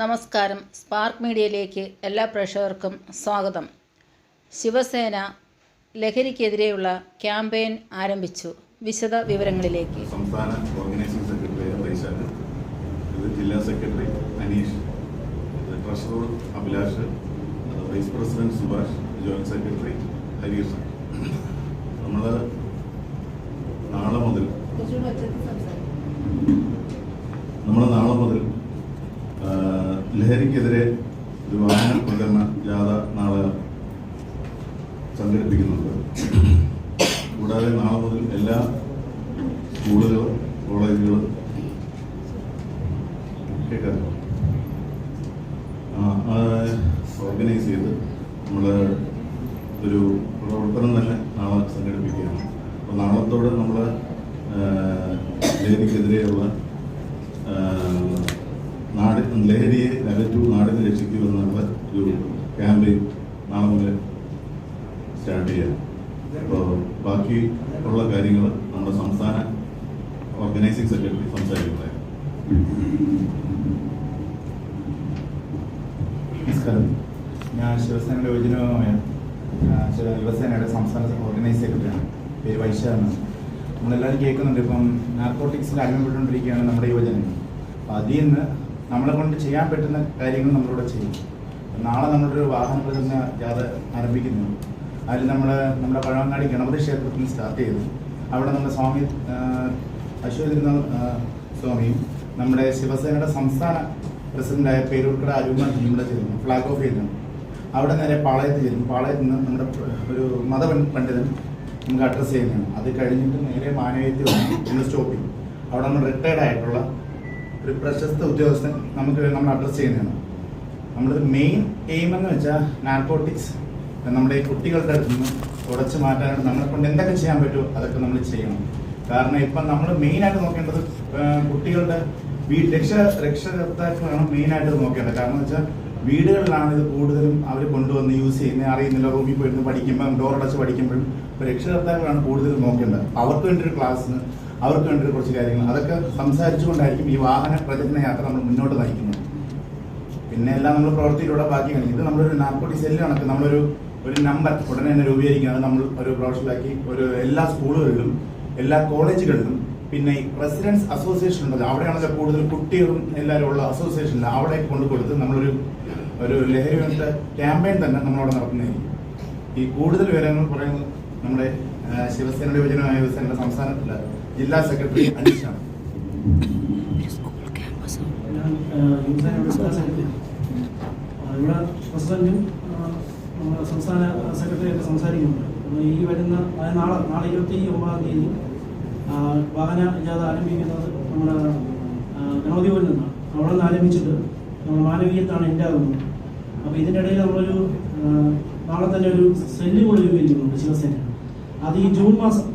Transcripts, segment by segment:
നമസ്കാരം. സ്പാർക്ക് മീഡിയയിലേക്ക് എല്ലാ പ്രേക്ഷകർക്കും സ്വാഗതം. ശിവസേന ലഹരിക്കെതിരെയുള്ള ക്യാമ്പയിൻ ആരംഭിച്ചു. വിശദ വിവരങ്ങളിലേക്ക്. സംസ്ഥാന ഓർഗനൈസിംഗ് സെക്രട്ടറി വൈശാഖ് ഇത് ജില്ലാ secretary Aneesh. Treasurer Abhilash. Vice president Subhash. Joint secretary Harish. നമ്മൾ നാളെ മുതൽ നമ്മൾ നാളെ മുതൽ ആ, ലഹരിക്കെതിരെ ഒരു വാഹന പ്രചരണ ജാഥ നാളെ സംഘടിപ്പിക്കുന്നുണ്ട്. കൂടാതെ നാളെ മുതൽ എല്ലാ സ്കൂളുകളും കോളേജുകളും ഓർഗനൈസ് ചെയ്ത് നമ്മൾ ഒരു പ്രവർത്തനം തന്നെ നാളെ സംഘടിപ്പിക്കുകയാണ്. അപ്പോൾ നാളത്തോടെ നമ്മൾ ലഹരിക്കെതിരെയുള്ള ലഹരിയെ അകറ്റു നാടിനെ രക്ഷിക്കൂ എന്നുള്ള ഒരു ക്യാമ്പയിൻ നാളെ മുതൽ സ്റ്റാർട്ട് ചെയ്യാം. അപ്പോൾ ബാക്കി ഉള്ള കാര്യങ്ങൾ നമ്മുടെ സംസ്ഥാന ഓർഗനൈസിംഗ് സെക്രട്ടറി സംസാരിക്കുന്നത് നമസ്കാരം. ഞാൻ ശിവസേനയുടെ യോജനമായ യുവസേനയുടെ സംസ്ഥാന ഓർഗനൈസ് സെക്രട്ടറിയാണ്. പേര് വൈശാഖാണ് നമ്മളെല്ലാവരും കേൾക്കുന്നുണ്ട്. ഇപ്പം നാർക്കോട്ടിക്സിൽ അടിമപ്പെട്ടുകൊണ്ടിരിക്കുകയാണ് നമ്മുടെ യുവജനങ്ങൾ. അപ്പം അതിൽ നിന്ന് നമ്മളെ കൊണ്ട് ചെയ്യാൻ പറ്റുന്ന കാര്യങ്ങൾ നമ്മളിവിടെ ചെയ്യും. നാളെ നമ്മളൊരു വാഹന പ്രചരണ ജാഥ ആരംഭിക്കുന്നു. അതിൽ നമ്മൾ നമ്മുടെ പഴവങ്ങാടി ഗണപതി ക്ഷേത്രത്തിൽ നിന്ന് സ്റ്റാർട്ട് ചെയ്തു. അവിടെ നമ്മുടെ സ്വാമി അശ്വതിരുന്ന സ്വാമിയും നമ്മുടെ ശിവസേനയുടെ സംസ്ഥാന പ്രസിഡന്റായ പേരൂർക്കട അരുമ ഇവിടെ ചേരുന്നു ഫ്ലാഗ് ഓഫ് ചെയ്യുന്നു അവിടെ നേരെ പാളയത്ത് ചേരും പാളയത്ത് നിന്ന് നമ്മുടെ ഒരു മത പണ്ഡിതൻ നമുക്ക് അഡ്രസ്സ് ചെയ്യുന്നതാണ്. അത് കഴിഞ്ഞിട്ട് നേരെ മാനവീയത്തിൽ ഒന്ന് സ്റ്റോപ്പ് ചെയ്യും അവിടെ നമ്മൾ റിട്ടയർഡ് ആയിട്ടുള്ള ഒരു പ്രശസ്ത ഉദ്യോഗസ്ഥൻ നമുക്ക് നമ്മൾ അഡ്രസ്സ് ചെയ്യുന്നതാണ്. നമ്മുടെ മെയിൻ എയിം എന്ന് വെച്ചാൽ നാർക്കോട്ടിക്സ് നമ്മുടെ ഈ കുട്ടികളുടെ അടുത്ത് നിന്ന് തുടച്ചു മാറ്റാനായിട്ട് നമ്മളെ കൊണ്ട് എന്തൊക്കെ ചെയ്യാൻ പറ്റുമോ അതൊക്കെ നമ്മൾ ചെയ്യണം. കാരണം ഇപ്പം നമ്മൾ മെയിനായിട്ട് നോക്കേണ്ടത് കുട്ടികളുടെ വീട് രക്ഷ രക്ഷകർത്താക്കളാണ് മെയിനായിട്ട് നോക്കേണ്ടത്. കാരണം എന്ന് വെച്ചാൽ വീടുകളിലാണ് ഇത് കൂടുതലും അവർ കൊണ്ടുവന്ന് യൂസ് ചെയ്യുന്നത്. അറിയുന്നില്ല റൂമിൽ പോയിരുന്ന് പഠിക്കുമ്പോൾ ഡോർ അടച്ച് പഠിക്കുമ്പോഴും രക്ഷകർത്താക്കളാണ് കൂടുതലും നോക്കേണ്ടത്. അവർക്ക് വേണ്ടി ഒരു ക്ലാസ് അവർക്ക് വേണ്ടി കുറച്ച് കാര്യങ്ങൾ. അതൊക്കെ സംസാരിച്ചുകൊണ്ടായിരിക്കും ഈ വാഹന പ്രചരണ യാത്ര നമ്മൾ മുന്നോട്ട് നയിക്കുന്നത്. പിന്നെ എല്ലാം നമ്മൾ പ്രവൃത്തിയിലൂടെ ബാക്കി കാണിക്കും ഇത് നമ്മളൊരു നാർക്കോട്ടിക് സെല്ല് കണക്ക്. നമ്മളൊരു ഒരു നമ്പർ ഉടനെ തന്നെ രൂപീകരിക്കുകയാണ്. നമ്മൾ ഒരു പ്രൊഫഷണലാക്കി ഒരു എല്ലാ സ്കൂളുകളിലും എല്ലാ കോളേജുകളിലും പിന്നെ ഈ റെസിഡൻസ് അസോസിയേഷൻ ഉണ്ടല്ലോ. അവിടെയാണല്ലോ കൂടുതൽ കുട്ടികളും എല്ലാവരും ഉള്ള അസോസിയേഷനിൽ അവിടെ കൊണ്ടു കൊടുത്ത് നമ്മളൊരു ഒരു ലഹരി വിരുദ്ധ ക്യാമ്പയിൻ തന്നെ നമ്മളവിടെ നടത്തുന്നതായിരിക്കും. ഈ കൂടുതൽ വിവരങ്ങൾ പറയുന്നത് നമ്മുടെ ശിവസേനയുടെ യുവജനമായ യുവസേനയുടെ സംസ്ഥാനത്തിൽ ജില്ലാ സെക്രട്ടറി അനീഷാണ് ഇവിടെ പ്രസിഡന്റും നമ്മുടെ സംസ്ഥാന സെക്രട്ടറിയൊക്കെ സംസാരിക്കുന്നുണ്ട് ഈ വരുന്ന നാളെ നാളെ ഇരുപത്തി ഒമ്പതാം തീയതി വാഹന ജാഥ ആരംഭിക്കുന്നത് നമ്മുടെ ആ, നിന്നാണ് അവിടെ നിന്ന് ആരംഭിച്ചിട്ട് നമ്മൾ മാനവീയത്താണ് എന്റെ ആകുന്നത് അപ്പോൾ ഇതിന്റെ ഇടയിൽ നമ്മളൊരു നാളെ തന്നെ ഒരു സെല്ല് കൂടി രൂപീകരിക്കുന്നുണ്ട് ശിവസേന അത് ഈ ജൂൺ മാസം.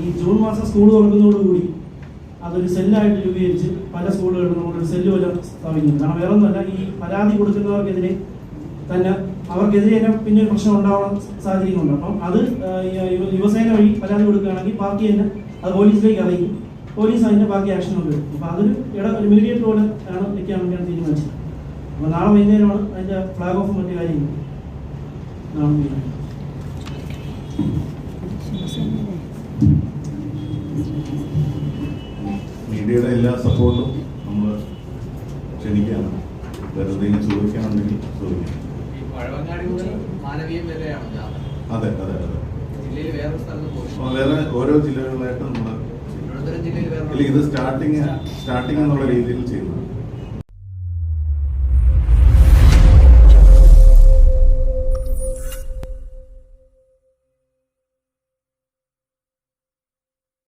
ഈ ജൂൺ മാസം സ്കൂൾ തുറക്കുന്നതോടുകൂടി അതൊരു സെല്ലായിട്ട് രൂപീകരിച്ച് പല സ്കൂളുകളിലും നമ്മളൊരു സെല്ല് പോലെ സ്ഥാപിക്കുന്നു. കാരണം വേറെ ഒന്നുമല്ല ഈ പരാതി കൊടുക്കുന്നവർക്കെതിരെ തന്നെ അവർക്കെതിരെ തന്നെ പിന്നെ ഒരു പ്രശ്നം ഉണ്ടാവാൻ സാഹചര്യങ്ങളുണ്ട്. അപ്പം അത് യുവസേന വഴി പരാതി കൊടുക്കുകയാണെങ്കിൽ പാർട്ടി തന്നെ അത് പോലീസിലേക്ക് അറിയിക്കും. പോലീസ് അതിന്റെ ബാക്കി ആക്ഷൻ ഉണ്ട് അപ്പം അതൊരു ഇട ഒരു മീഡിയേറ്റ് പോലെ ആണ് വെക്കാൻ വേണ്ടിയാണ് തീരുമാനിച്ചത്. അപ്പോൾ നാളെ വൈകുന്നേരമാണ് അതിന്റെ ഫ്ലാഗ് ഓഫും മറ്റു തീരുമാനിച്ചത് മീഡിയയുടെ എല്ലാ സപ്പോർട്ടും നമ്മൾ ക്ഷണിക്കുകയാണ്. വേറെ എന്തെങ്കിലും ചോദിക്കാനുണ്ടെങ്കിൽ ചോദിക്കാം. അതെ അതെ അതെ. വേറെ ഓരോ ജില്ലകളിലായിട്ട് നമ്മൾ ഇത് സ്റ്റാർട്ടിങ് സ്റ്റാർട്ടിങ് എന്നുള്ള രീതിയിൽ ചെയ്യുന്നത്.